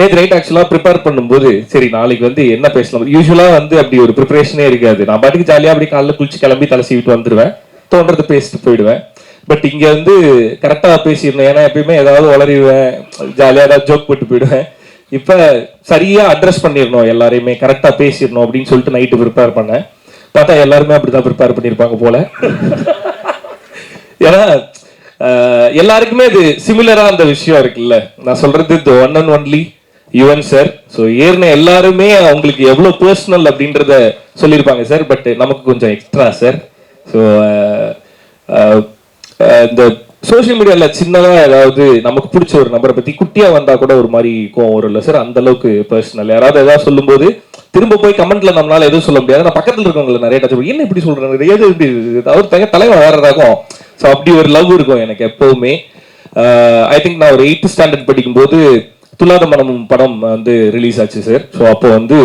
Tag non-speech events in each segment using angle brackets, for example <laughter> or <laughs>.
நேற்று நைட் ஆக்சுவலாக ப்ரிப்பேர் பண்ணும்போது சரி நாளைக்கு வந்து என்ன பேசலாம்? யூஸ்வலாக வந்து அப்படி ஒரு ப்ரிப்பரேஷனே இருக்காது. நான் பாட்டுக்கு ஜாலியாக அப்படி காலைல குளிச்சு கிளம்பி தலை சீவிட்டு வந்துடுவேன் தோன்றதை பேசிட்டு போயிடுவேன். பட் இங்கே வந்து கரெக்டாக பேசியிருந்தேன் ஏன்னா எப்பயுமே ஏதாவது வளரிடுவேன் ஜாலியாக ஏதாவது ஜோக் போட்டு போயிடுவேன். இப்போ சரியாக அட்ரஸ் பண்ணிடணும். எல்லாரையுமே கரெக்டாக பேசிடணும் அப்படின்னு சொல்லிட்டு நைட்டு ப்ரிப்பேர் பண்ணேன். பார்த்தா எல்லாருமே அப்படி தான் ப்ரிப்பேர் பண்ணியிருப்பாங்க போல. <laughs> ஏன்னா எல்லாருக்குமே அது சிமிலரா அந்த விஷயம் இருக்குல்ல. நான் சொல்றது one and only Yuvan sir so ஏறின எல்லாருமே அவங்களுக்கு எவ்வளோ பர்சனல் அப்படின்றத சொல்லியிருப்பாங்க சார் பட் நமக்கு கொஞ்சம் எக்ஸ்ட்ரா சார் ஸோ இந்த சோஷியல் மீடியாவில் சின்னதாக ஏதாவது நமக்கு பிடிச்ச ஒரு நபரை பற்றி குட்டியாக வந்தால் கூட ஒரு மாதிரி கோவம் வரும்ல சார் அந்த அளவுக்கு பர்சனல் யாராவது ஏதாவது சொல்லும்போது திரும்ப போய் கமெண்ட்ல நம்மளால எதுவும் சொல்ல முடியாது. நான் பக்கத்தில் இருக்கவங்களை நிறைய டச் என்ன இப்படி சொல்றாங்க? ஏது இப்படி அவர் தங்க தலைவன் வேற ஸோ அப்படி ஒரு லவ் இருக்கும் எனக்கு எப்பவுமே. ஐ திங்க் நான் ஒரு எயித்து ஸ்டாண்டர்ட் படிக்கும்போது துலாத மனமும் படம் வந்து ரிலீஸ் ஆச்சு சார் ஸோ அப்போ வந்து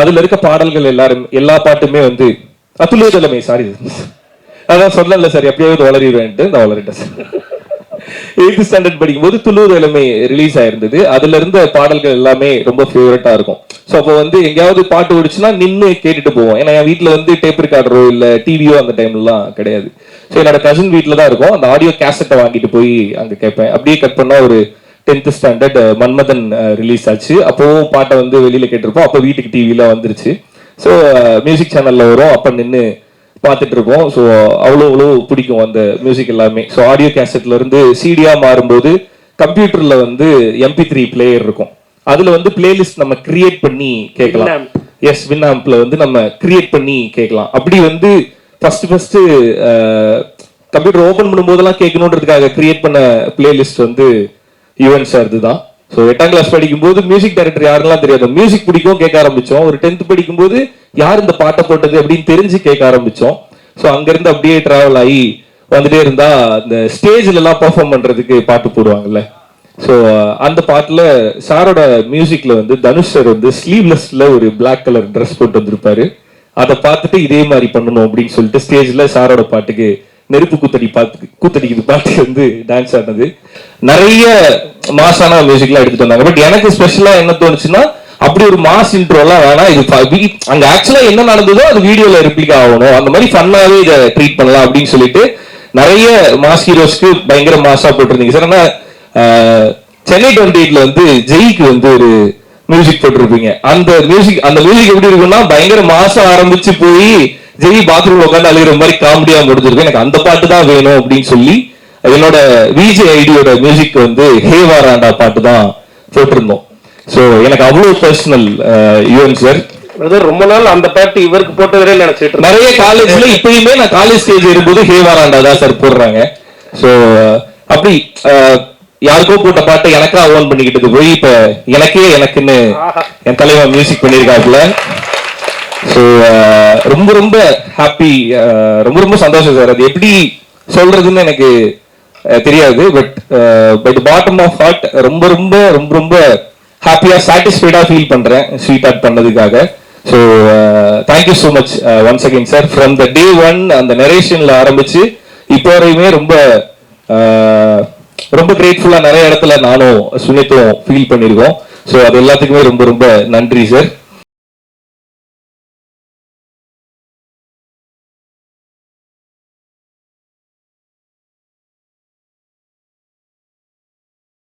அதுல இருக்க பாடல்கள் எல்லாரும் எல்லா பாட்டுமே வந்து அத்துலேதலமை சாரி அதான் சொல்லல சார் எப்பயாவது வளரிடுவேன்ட்டு நான் வளரிட்டேன் சார் எயித்து ஸ்டாண்டர்ட் படிக்கும்போது துளூர் இளமை ரிலீஸ் ஆயிருந்தது. அதுல இருந்த பாடல்கள் எல்லாமே ரொம்ப ஃபேவரட்டா இருக்கும். ஸோ அப்போ வந்து எங்கேயாவது பாட்டு ஓடிச்சுன்னா நின்று கேட்டுட்டு போவோம். ஏன்னா என் வீட்டில் வந்து டேப் ரெக்கார்டரோ இல்லை டிவியோ அந்த டைம்லலாம் கிடையாது. ஸோ என்னோட கசின் வீட்டில் தான் இருக்கும். அந்த ஆடியோ கேசட்டை வாங்கிட்டு போய் அங்கே கேட்பேன். அப்படியே கட் பண்ணால் ஒரு டென்த் ஸ்டாண்டர்ட் மன்மதன் ரிலீஸ் ஆச்சு. அப்போவும் பாட்டை வந்து வெளியில கேட்டிருப்போம். அப்போ வீட்டுக்கு டிவியில வந்துருச்சு. ஸோ மியூசிக் சேனல்ல வரும். அப்போ நின்று பார்த்துட்டு இருப்போம். ஸோ அவ்வளோ அவ்வளோ பிடிக்கும் அந்த மியூசிக் எல்லாமே. ஸோ ஆடியோ கேசட்ல இருந்து சிடியா மாறும்போது கம்ப்யூட்டர்ல வந்து எம்பி த்ரீ பிளேயர் இருக்கும். அதுல வந்து பிளேலிஸ்ட் நம்ம கிரியேட் பண்ணி கேட்கலாம். எஸ் வின்னாம்ப்ல வந்து நம்ம கிரியேட் பண்ணி கேட்கலாம். அப்படி வந்து ஃபர்ஸ்ட் ஃபர்ஸ்ட் கம்ப்யூட்டர் ஓபன் பண்ணும்போதெல்லாம் கேட்கணுன்றதுக்காக கிரியேட் பண்ண பிளேலிஸ்ட் வந்து யுவன் சார் இதுதான் ஸோ எட்டாம் கிளாஸ் படிக்கும்போது மியூசிக் டைரக்டர் யாருலாம் தெரியாது. மியூசிக் பிடிக்கும் கேட்க ஆரம்பிச்சோம். ஒரு டென்த் படிக்கும்போது யார் இந்த பாட்டை போட்டது அப்படின்னு தெரிஞ்சு கேட்க ஆரம்பிச்சோம். ஸோ அங்கிருந்து அப்படியே டிராவல் ஆகி வந்துட்டே இருந்தா இந்த ஸ்டேஜ்ல எல்லாம் பெர்ஃபார்ம் பண்றதுக்கு பாட்டு போடுவாங்கல்ல. ஸோ அந்த பாட்டுல சாரோட மியூசிக்ல வந்து தனுஷ் சார் வந்து ஸ்லீவ்லெஸ்ல ஒரு பிளாக் கலர் ட்ரெஸ் போட்டு வந்திருப்பாரு. அதை பார்த்துட்டு இதே மாதிரி பண்ணணும் அப்படின்னு சொல்லிட்டு ஸ்டேஜ்ல சாரோட பாட்டுக்கு நெருப்பு கூத்தடி பாட்டு கூத்தடிக்குது பாட்டு வந்து டான்ஸ் ஆடினது. நிறைய மாசான மியூசிக்லாம் எடுத்துட்டு வந்தாங்க. பட் எனக்கு ஸ்பெஷலா என்ன தோணுச்சுன்னா அப்படி ஒரு மாஸ் இன்ட்ரோலாம் வேணாம். இது அங்கே ஆக்சுவலாக அங்க ஆக்சுவலா என்ன நடந்ததோ அது வீடியோல ரிப்ளிக் ஆகணும். அந்த மாதிரி ஃபன்னாவே இதை ட்ரீட் பண்ணலாம் அப்படின்னு சொல்லிட்டு நிறைய மாஸ் ஹீரோஸ்க்கு பயங்கர மாஸாக போட்டிருந்தீங்க. சார் ஆனா சென்னை டுவெண்ட்டி எயிட்ல வந்து ஜெய்க்கு வந்து ஒரு மியூசிக் போட்டிருப்பீங்க. அந்த மியூசிக் அந்த மியூசிக் எப்படி இருக்குன்னா பயங்கர மாசம் ஆரம்பிச்சு போய் ஜெய் பாத்ரூம்ல உட்காந்து அழுகிற மாதிரி காமெடியா முடிஞ்சிருக்கும் எனக்கு அந்த பாட்டு தான் வேணும் அப்படின்னு சொல்லி என்னோட விஜே ஐடியோட மியூசிக் வந்து ஹே வாராண்டா பாட்டு தான் போட்டிருந்தோம் ஸோ எனக்கு அவ்வளவு பர்சனல் யுவன் சார் ரொம்ப நாள் அந்த பாட்டு இவருக்கு போட்டதே நினைச்சிட்டு நிறைய காலேஜ்ல இப்பயுமே நான் காலேஜ் ஸ்டேஜ் இருக்கும்போது ஹே வாராண்டா தான் சார் போடுறாங்க. ஸோ அப்படி யாருக்கோ போட்ட பாட்டை எனக்கா ஓன் பண்ணிக்கிட்டது போய் இப்ப எனக்கே எனக்குன்னு என் தலைவன் மியூசிக் பண்ணியிருக்காப்புல ஸோ uh, ரொம்ப ரொம்ப ஹாப்பி uh, ரொம்ப ரொம்ப சந்தோஷம் சார். அது எப்படி சொல்றதுன்னு எனக்கு uh, தெரியாது. But but bottom of heart ரொம்ப ரொம்ப ரொம்ப ரொம்ப ஹாப்பியா சாட்டிஸ்ஃபைடா ஃபீல் பண்றேன் ஸ்வீட் ஆர்ட் பண்ணதுக்காக. So thank you so much once again sir from the day one அந்த நரேஷன்ல ஆரம்பிச்சு இப்போ வரையுமே ரொம்ப ரொம்ப கிரேட்ஃபுல்லா நிறைய இடத்துல நானும் சுனித்தும் ஃபீல் பண்ணியிருக்கோம் ஸோ அது எல்லாத்துக்குமே ரொம்ப ரொம்ப நன்றி சார்